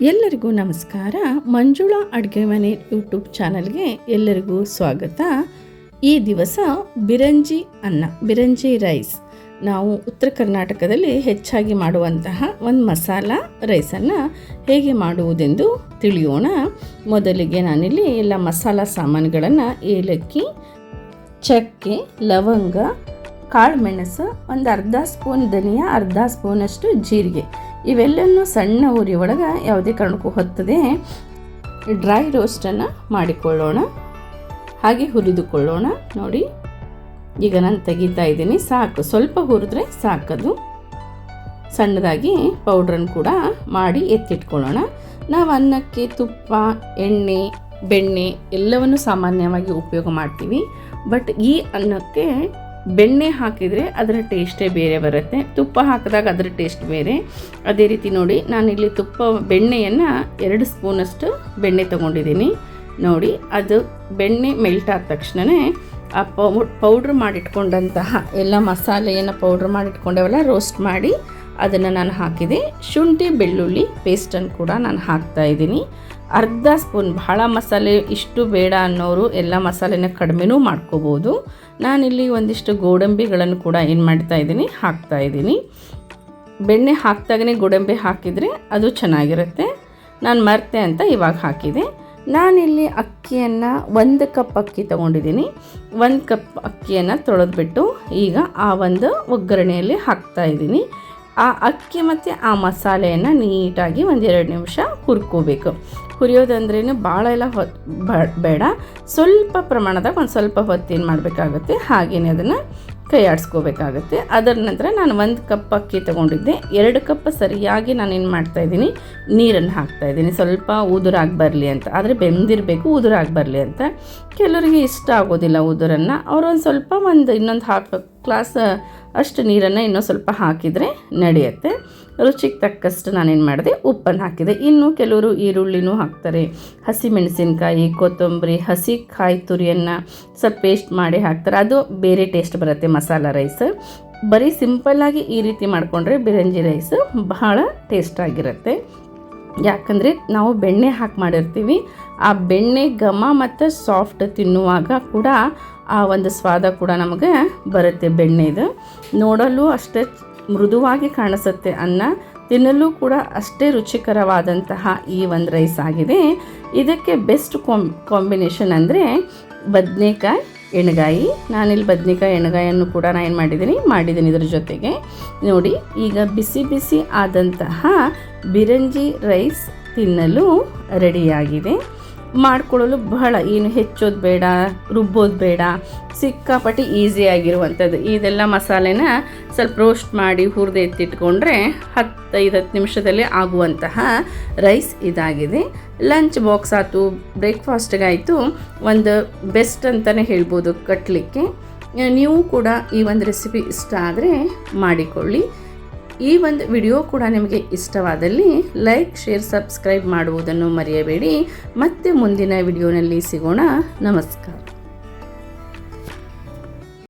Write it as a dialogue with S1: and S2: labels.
S1: ಎಲ್ಲರಿಗೂ ನಮಸ್ಕಾರ. ಮಂಜುಳಾ ಅಡುಗೆ ಮನೆ ಯೂಟ್ಯೂಬ್ ಚಾನಲ್ಗೆ ಎಲ್ಲರಿಗೂ ಸ್ವಾಗತ. ಈ ದಿವಸ ಬಿರಂಜಿ ಅನ್ನ, ಬಿರಂಜಿ ರೈಸ್. ನಾವು ಉತ್ತರ ಕರ್ನಾಟಕದಲ್ಲಿ ಹೆಚ್ಚಾಗಿ ಮಾಡುವಂತಹ ಒಂದು ಮಸಾಲ ರೈಸನ್ನು ಹೇಗೆ ಮಾಡುವುದೆಂದು ತಿಳಿಯೋಣ. ಮೊದಲಿಗೆ ನಾನಿಲ್ಲಿ ಎಲ್ಲ ಮಸಾಲ ಸಾಮಾನುಗಳನ್ನು ಏಲಕ್ಕಿ, ಚಕ್ಕೆ, ಲವಂಗ, ಕಾಳು ಮೆಣಸು, ಒಂದು ಅರ್ಧ ಸ್ಪೂನ್ ಧನಿಯಾ, ಅರ್ಧ ಸ್ಪೂನಷ್ಟು ಜೀರಿಗೆ. ಇವೆಲ್ಲನೂ ಸಣ್ಣ ಉರಿ ಒಳಗೆ ಯಾವುದೇ ಕಾರಣಕ್ಕೂ ಹೊತ್ತದೆ ಡ್ರೈ ರೋಸ್ಟನ್ನು ಮಾಡಿಕೊಳ್ಳೋಣ. ಹಾಗೆ ಹುರಿದುಕೊಳ್ಳೋಣ. ನೋಡಿ, ಈಗ ನಾನು ತೆಗಿತಾ ಇದ್ದೀನಿ. ಸಾಕು. ಸ್ವಲ್ಪ ಹುರಿದ್ರೆ ಸಾಕದು. ಸಣ್ಣದಾಗಿ ಪೌಡ್ರನ್ನು ಕೂಡ ಮಾಡಿ ಎತ್ತಿಟ್ಕೊಳ್ಳೋಣ. ನಾವು ಅನ್ನಕ್ಕೆ, ತುಪ್ಪ, ಎಣ್ಣೆ, ಬೆಣ್ಣೆ ಎಲ್ಲವನ್ನು ಸಾಮಾನ್ಯವಾಗಿ ಉಪಯೋಗ ಮಾಡ್ತೀವಿ. ಬಟ್ ಈ ಅನ್ನಕ್ಕೆ ಬೆಣ್ಣೆ ಹಾಕಿದರೆ ಅದರ ಟೇಸ್ಟೇ ಬೇರೆ ಬರುತ್ತೆ. ತುಪ್ಪ ಹಾಕಿದಾಗ ಅದರ ಟೇಸ್ಟ್ ಬೇರೆ. ಅದೇ ರೀತಿ ನೋಡಿ ನಾನಿಲ್ಲಿ ತುಪ್ಪ, ಬೆಣ್ಣೆಯನ್ನು ಎರಡು ಸ್ಪೂನಷ್ಟು ಬೆಣ್ಣೆ ತೊಗೊಂಡಿದ್ದೀನಿ. ನೋಡಿ, ಅದು ಬೆಣ್ಣೆ ಮೆಲ್ಟ್ ಆದ ತಕ್ಷಣವೇ ಆ ಪೌ, ಪೌಡ್ರ್ ಮಾಡಿಟ್ಕೊಂಡಂತಹ ಎಲ್ಲ ಮಸಾಲೆಯನ್ನು ಪೌಡ್ರ್ ಮಾಡಿಟ್ಕೊಂಡೆವಲ್ಲ ರೋಸ್ಟ್ ಮಾಡಿ ಅದನ್ನು ನಾನು ಹಾಕಿದೆ. ಶುಂಠಿ, ಬೆಳ್ಳುಳ್ಳಿ ಪೇಸ್ಟನ್ನು ಕೂಡ ನಾನು ಹಾಕ್ತಾ ಇದ್ದೀನಿ. ಅರ್ಧ ಸ್ಪೂನ್ ಬಹಳ ಮಸಾಲೆ, ಇಷ್ಟು ಬೇಡ ಅನ್ನೋರು ಎಲ್ಲ ಮಸಾಲೆನ ಕಡಿಮೆನೂ ಮಾಡ್ಕೋಬೋದು. ನಾನಿಲ್ಲಿ ಒಂದಿಷ್ಟು ಗೋಡಂಬಿಗಳನ್ನು ಕೂಡ ಏನು ಮಾಡ್ತಾ ಇದ್ದೀನಿ, ಹಾಕ್ತಾ ಇದ್ದೀನಿ. ಬೆಣ್ಣೆ ಹಾಕ್ದಾಗನೇ ಗೋಡಂಬಿ ಹಾಕಿದರೆ ಅದು ಚೆನ್ನಾಗಿರುತ್ತೆ. ನಾನು ಮರ್ತೆ ಅಂತ ಇವಾಗ ಹಾಕಿದೆ. ನಾನಿಲ್ಲಿ ಅಕ್ಕಿಯನ್ನು ಒಂದು ಕಪ್ ಅಕ್ಕಿ ತೊಗೊಂಡಿದ್ದೀನಿ. ಒಂದು ಕಪ್ ಅಕ್ಕಿಯನ್ನು ತೊಳೆದ್ಬಿಟ್ಟು ಈಗ ಆ ಒಂದು ಒಗ್ಗರಣೆಯಲ್ಲಿ ಹಾಕ್ತಾ ಇದ್ದೀನಿ. ಆ ಅಕ್ಕಿ ಮತ್ತು ಆ ಮಸಾಲೆಯನ್ನು ನೀಟಾಗಿ ಒಂದೆರಡು ನಿಮಿಷ ಹುರ್ಕೋಬೇಕು. ಹುರಿಯೋದಂದ್ರೇನು ಭಾಳ ಎಲ್ಲ ಬ, ಬೇಡ. ಸ್ವಲ್ಪ ಪ್ರಮಾಣದಾಗ ಒಂದು ಸ್ವಲ್ಪ ಹೊತ್ತೇನು ಮಾಡಬೇಕಾಗುತ್ತೆ ಹಾಗೆಯೇ ಅದನ್ನು ಕೈ ಆಡಿಸ್ಕೋಬೇಕಾಗುತ್ತೆ ಅದರ ನಂತರ ನಾನು ಒಂದು ಕಪ್ ಅಕ್ಕಿ ತೊಗೊಂಡಿದ್ದೆ. ಎರಡು ಕಪ್ ಸರಿಯಾಗಿ ನಾನು ಏನು ಮಾಡ್ತಾಯಿದ್ದೀನಿ ನೀರನ್ನು ಹಾಕ್ತಾಯಿದ್ದೀನಿ ಸ್ವಲ್ಪ ಉದುರಾಗಿ ಬರಲಿ ಅಂತ. ಆದರೆ ಬೆಂದಿರಬೇಕು ಉದುರಾಗಿ ಬರಲಿ ಅಂತ. ಕೆಲವರಿಗೆ ಇಷ್ಟ ಆಗೋದಿಲ್ಲ ಉದುರನ್ನು. ಅವರೊಂದು ಸ್ವಲ್ಪ ಒಂದು ಇನ್ನೊಂದು ಹಾಫ್ ಗ್ಲಾಸ್ ಅಷ್ಟು ನೀರನ್ನು ಇನ್ನೂ ಸ್ವಲ್ಪ ಹಾಕಿದರೆ ನಡೆಯುತ್ತೆ. ರುಚಿಗೆ ತಕ್ಕಷ್ಟು ನಾನೇನು ಮಾಡಿದೆ, ಉಪ್ಪನ್ನು ಹಾಕಿದೆ. ಇನ್ನು ಕೆಲವರು ಈರುಳ್ಳಿನೂ ಹಾಕ್ತಾರೆ. ಹಸಿ ಮೆಣಸಿನ್ಕಾಯಿ ಕೊತ್ತಂಬರಿ ಹಸಿ ಕಾಯಿ ತುರಿಯನ್ನು ಸ್ವಲ್ಪ ಪೇಸ್ಟ್ ಮಾಡಿ ಹಾಕ್ತಾರೆ. ಅದು ಬೇರೆ ಟೇಸ್ಟ್ ಬರುತ್ತೆ ಮಸಾಲ ರೈಸ್ ಬರೀ ಸಿಂಪಲ್ಲಾಗಿ ಈ ರೀತಿ ಮಾಡಿಕೊಂಡ್ರೆ ಬಿರಂಜಿ ರೈಸ್ ಬಹಳ ಟೇಸ್ಟಾಗಿರುತ್ತೆ ಯಾಕಂದರೆ ನಾವು ಬೆಣ್ಣೆ ಹಾಕಿ ಮಾಡಿರ್ತೀವಿ. ಆ ಬೆಣ್ಣೆ ಘಮ ಮತ್ತು ಸಾಫ್ಟ್ ತಿನ್ನುವಾಗ ಕೂಡ ಆ ಒಂದು ಸ್ವಾದ ಕೂಡ ನಮಗೆ ಬರುತ್ತೆ ಬೆಣ್ಣೆದು ನೋಡಲು ಅಷ್ಟೇ ಮೃದುವಾಗಿ ಕಾಣಿಸುತ್ತೆ ಅನ್ನ. ತಿನ್ನಲು ಕೂಡ ಅಷ್ಟೇ ರುಚಿಕರವಾದಂತಹ ಈ ಒಂದು ರೈಸ್ ಆಗಿದೆ. ಇದಕ್ಕೆ ಬೆಸ್ಟ್ ಕಾಂಬ್ ಕಾಂಬಿನೇಷನ್ ಅಂದರೆ ಬದನೆಕಾಯಿ ಎಣ್ಗಾಯಿ. ನಾನಿಲ್ಲಿ ಬದನೆಕಾಯಿ ಎಣ್ಗಾಯನ್ನು ಕೂಡ ನಾನು ಏನು ಮಾಡಿದ್ದೀನಿ ಮಾಡಿದ್ದೀನಿ ಇದ್ರ ಜೊತೆಗೆ. ನೋಡಿ, ಈಗ ಬಿಸಿ ಬಿಸಿ ಆದಂತಹ ಬಿರಂಜಿ ರೈಸ್ ತಿನ್ನಲು ರೆಡಿಯಾಗಿದೆ. ಮಾಡ್ಕೊಳ್ಳಲು ಬಹಳ ಏನು ಹೆಚ್ಚೋದು ಬೇಡ, ರುಬ್ಬೋದು ಬೇಡ, ಸಿಕ್ಕಾಪಟ್ಟಿ ಈಸಿಯಾಗಿರುವಂಥದ್ದು ಇದೆಲ್ಲ ಮಸಾಲೆನ ಸ್ವಲ್ಪ ರೋಸ್ಟ್ ಮಾಡಿ ಹುರಿದು ಎತ್ತಿಟ್ಕೊಂಡ್ರೆ ಹತ್ತೈದು ಹತ್ತು ನಿಮಿಷದಲ್ಲಿ ಆಗುವಂತಹ ರೈಸ್ ಇದಾಗಿದೆ. ಲಂಚ್ ಬಾಕ್ಸ್ ಆಯಿತು ಬ್ರೇಕ್ಫಾಸ್ಟ್ಗಾಯಿತು ಒಂದು ಬೆಸ್ಟ್ ಅಂತಲೇ ಹೇಳ್ಬೋದು ಕಟ್ಟಲಿಕ್ಕೆ ನೀವು ಕೂಡ ಈ ಒಂದು ರೆಸಿಪಿ ಇಷ್ಟ ಆದರೆ ಮಾಡಿಕೊಳ್ಳಿ. ಈ ಒಂದು ವಿಡಿಯೋ ಕೂಡ ನಿಮಗೆ ಇಷ್ಟವಾದಲ್ಲಿ ಲೈಕ್, ಶೇರ್, ಸಬ್ಸ್ಕ್ರೈಬ್ ಮಾಡುವುದನ್ನು ಮರೆಯಬೇಡಿ. ಮತ್ತೆ ಮುಂದಿನ ವಿಡಿಯೋನಲ್ಲಿ ಸಿಗೋಣ. ನಮಸ್ಕಾರ.